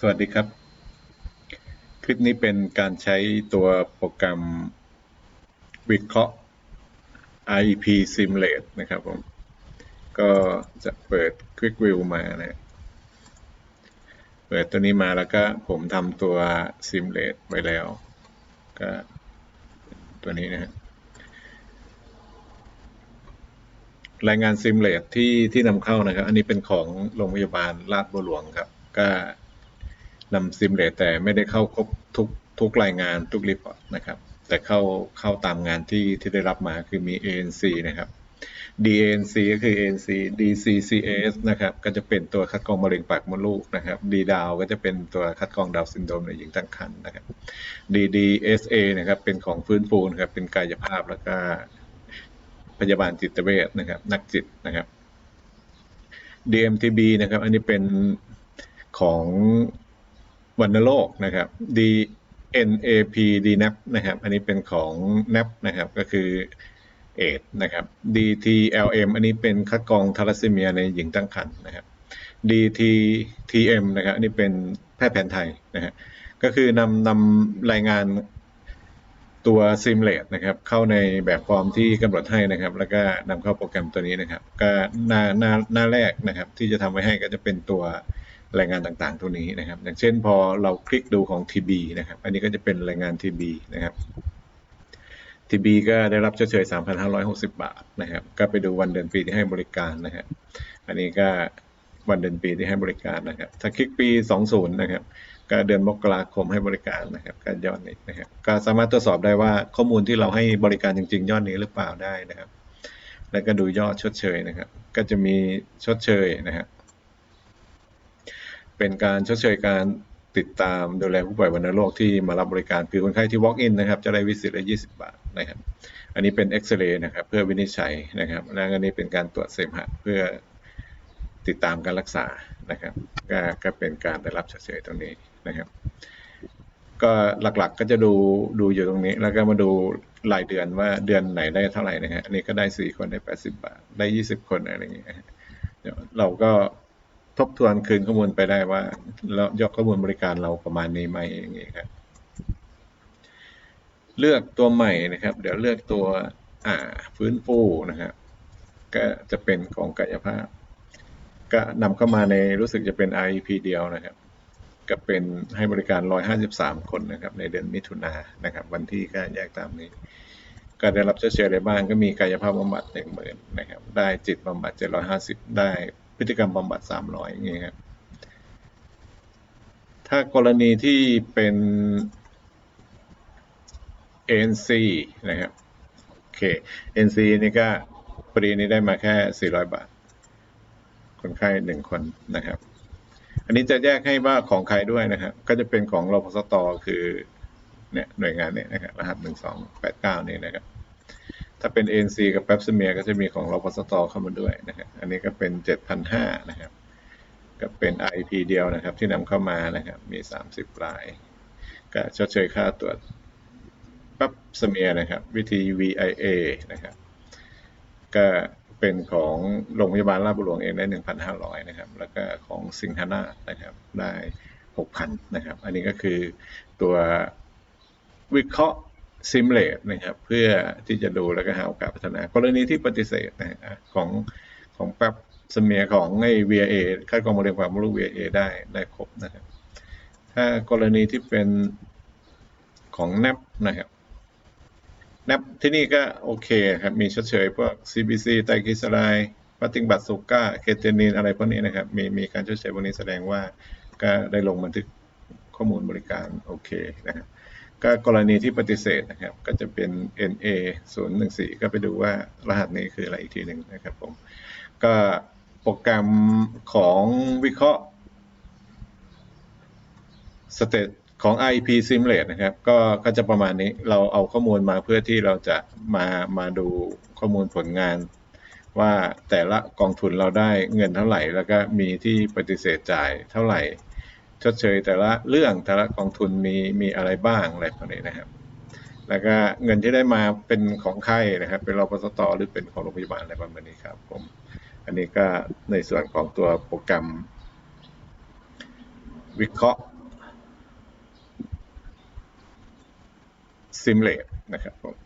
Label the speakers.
Speaker 1: สวัสดีครับ คลิปนี้เป็นการใช้ตัวโปรแกรมวิเคราะห์ IEP Simulate นะครับผม ก็จะเปิด Quick View มานะเปิดตัวนี้มาแล้วก็ผมทำตัว Simulate ไว้แล้ว ก็ตัวนี้นะฮะรายงาน Simulate ที่ที่นำเข้านะครับ อันนี้เป็นของโรงพยาบาลราชบัวหลวงครับ ก็ นำ Simulate แต่ไม่ได้เข้าครบทุกทุกรายงานทุกรีพอร์ตนะครับ แต่เข้าเข้าตามงานที่ที่ได้รับมาคือมี ANC นะครับ dnc ก็คือ ANC DCCS นะครับ ก็จะเป็นตัวคัดกรองมะเร็งปากมดลูกนะครับ D ดาวก็จะเป็นตัวคัดกรองดาวซินโดรมในหญิงตั้งครรภ์นะครับ DDSA นะครับ เป็นของฟื้นฟูนะครับ เป็นกายภาพแล้วก็พยาบาลจิตเวชนะครับ นักจิตนะครับ DMTB นะครับ อันนี้เป็นของ วัณโรคนะครับ DNAP DNAP นะครับ อันนี้เป็นของ NAP นะครับก็คือเอดนะครับ DTLM อันนี้เป็นคัดกรองทาลัสซีเมียในหญิงตั้งครรภ์นะครับ DTTM นะครับอันนี้เป็นแพทย์แผนไทยนะฮะก็คือนำนำรายงานตัว Simulate นะครับเข้าในแบบฟอร์มที่กำหนดให้นะครับ แล้วก็นำเข้าโปรแกรมตัวนี้นะครับ ก็หน้าหน้าหน้าแรกนะครับ ที่จะทำไว้ให้ก็จะเป็นตัว รายงานต่างๆ ตัวนี้นะครับ อย่างเช่นพอเราคลิกดูของ TB นะครับ อันนี้ก็จะเป็นรายงาน TB นะครับ TB ก็ได้รับชดเชย3,560 บาทนะครับ ก็ไปดูวันเดือนปีที่ให้บริการนะครับ อันนี้ก็วันเดือนปีที่ให้บริการนะครับ ถ้าคลิกปี 20 นะครับ ก็เดือนมกราคมให้บริการนะครับก็ยอดนี้นะครับ ก็สามารถตรวจสอบได้ว่าข้อมูลที่เราให้บริการจริง ๆ ยอดนี้หรือเปล่าได้นะครับ แล้วก็ดูยอดชดเชยนะครับ ก็จะมีชดเชยนะครับ เป็นการชดเชยการติดตามดูแลผู้ป่วยวัณโรคที่มารับบริการคือคนไข้ที่ walk in นะครับ จะได้วิสิตละ20 บาทนะครับ อันนี้เป็นเอ็กซเรย์นะครับ เพื่อวินิจฉัยนะครับ แล้วอันนี้เป็นการตรวจเสมหะเพื่อติดตามการรักษานะครับ ก็ก็เป็นการได้รับชดเชยตรงนี้นะครับ ก็หลักๆก็จะดูดูอยู่ตรงนี้ แล้วก็มาดูรายเดือนว่าเดือนไหนได้เท่าไหร่นะฮะอันนี้ก็ได้ 4 คนได้ 80 บาท ได้ 20 คนอะไรอย่างเงี้ยเราก็ ทบทวนคืนข้อมูลไปได้ว่าแล้วยอดข้อมูลบริการเราประมาณนี้ไหมอย่างเงี้ยครับเลือกตัวใหม่นะครับ เดี๋ยวเลือกตัวอ่าฟื้นฟูนะครับก็จะเป็นของกายภาพ ก็นำเข้ามาในรู้สึกจะเป็น IEP เดียวนะครับ ก็เป็นให้บริการ 153 คนนะครับ ในเดือนมิถุนายนนะครับ วันที่ก็แยกตามนี้ ก็ได้รับเชื้อเชื้อในบ้านก็มีกายภาพบำบัด 1 0,000 นะครับ ได้จิตบำบัด 750 ได้ พฤติกรรมบำบัด300อย่างเงี้ยครับถ้ากรณีที่เป็น NC นะครับ โอเค NC นี่ก็ปรีนี้ได้มาแค่ 400 บาท คนไข้หนึ่งคนนะครับ อันนี้จะแยกให้ว่าของใครด้วยนะครับ ก็จะเป็นของรพสตคือเนี่ยหน่วยงานเนี่ยนะครับ รหัส 1289 นี่นะครับ ถ้าเป็น ANC กับแป๊บซเมียก็จะมีของรพสตเข้ามาด้วยนะครับอันนี้ก็เป็น 7,500นะครับ ก็เป็น IP เดียวนะครับ ที่นำเข้ามานะครับ มี 30ราย ก็ชดเชยค่าตรวจปั๊บสเมียนะครับ วิธี VIA นะครับ ก็เป็นของโรงพยาบาลราชบุรีเองได้ 1,500 นะครับ แล้วก็ของสิงหนานะครับ ได้ 6,000 นะครับ อันนี้ก็คือตัววิเคราะห์ ซิมเลตนะครับเพื่อที่จะดูแล้วก็หาโอกาสพัฒนากรณีที่ปฏิเสธนะของของแป๊บสเมียของไอ้ VIA ค่ากรองมะเร็งปามดลูก VIA ได้ได้ครบนะครับ ถ้ากรณีที่เป็นของ NAP นะครับนับที่นี่ก็โอเคครับ มีชดเชยพวก CBC ไตรกลีเซอไรด์ปฏิบัติสุก้า เคเทนินอะไรพวกนี้นะครับ มีมีการชดเชยพวกนี้แสดงว่าก็ได้ลงบันทึกข้อมูลบริการโอเคนะครับ ก็กรณีที่ปฏิเสธนะครับ ก็จะเป็น NA 0 1 4ก็ไปดูว่ารหัสนี้คืออะไรอีกทีหนึ่งนะครับผม ก็โปรแกรมของวิเคราะห์สเตตของ IP Simulate นะครับ ก็ก็จะประมาณนี้เราเอาข้อมูลมาเพื่อที่เราจะมามาดูข้อมูลผลงาน ว่าแต่ละกองทุนเราได้เงินเท่าไหร่ แล้วก็มีที่ปฏิเสธจ่ายเท่าไหร่ ชดเชยแต่ละเรื่องแต่ละกองทุนมีมีอะไรบ้างอะไรพวกนี้นะครับ แล้วก็เงินที่ได้มาเป็นของใครนะครับ เป็นรพสตหรือเป็นของโรงพยาบาลอะไรประมาณนี้ครับ ผม อันนี้ก็ในส่วนของตัวโปรแกรม วิเคราะห์ซิมเลตนะครับผม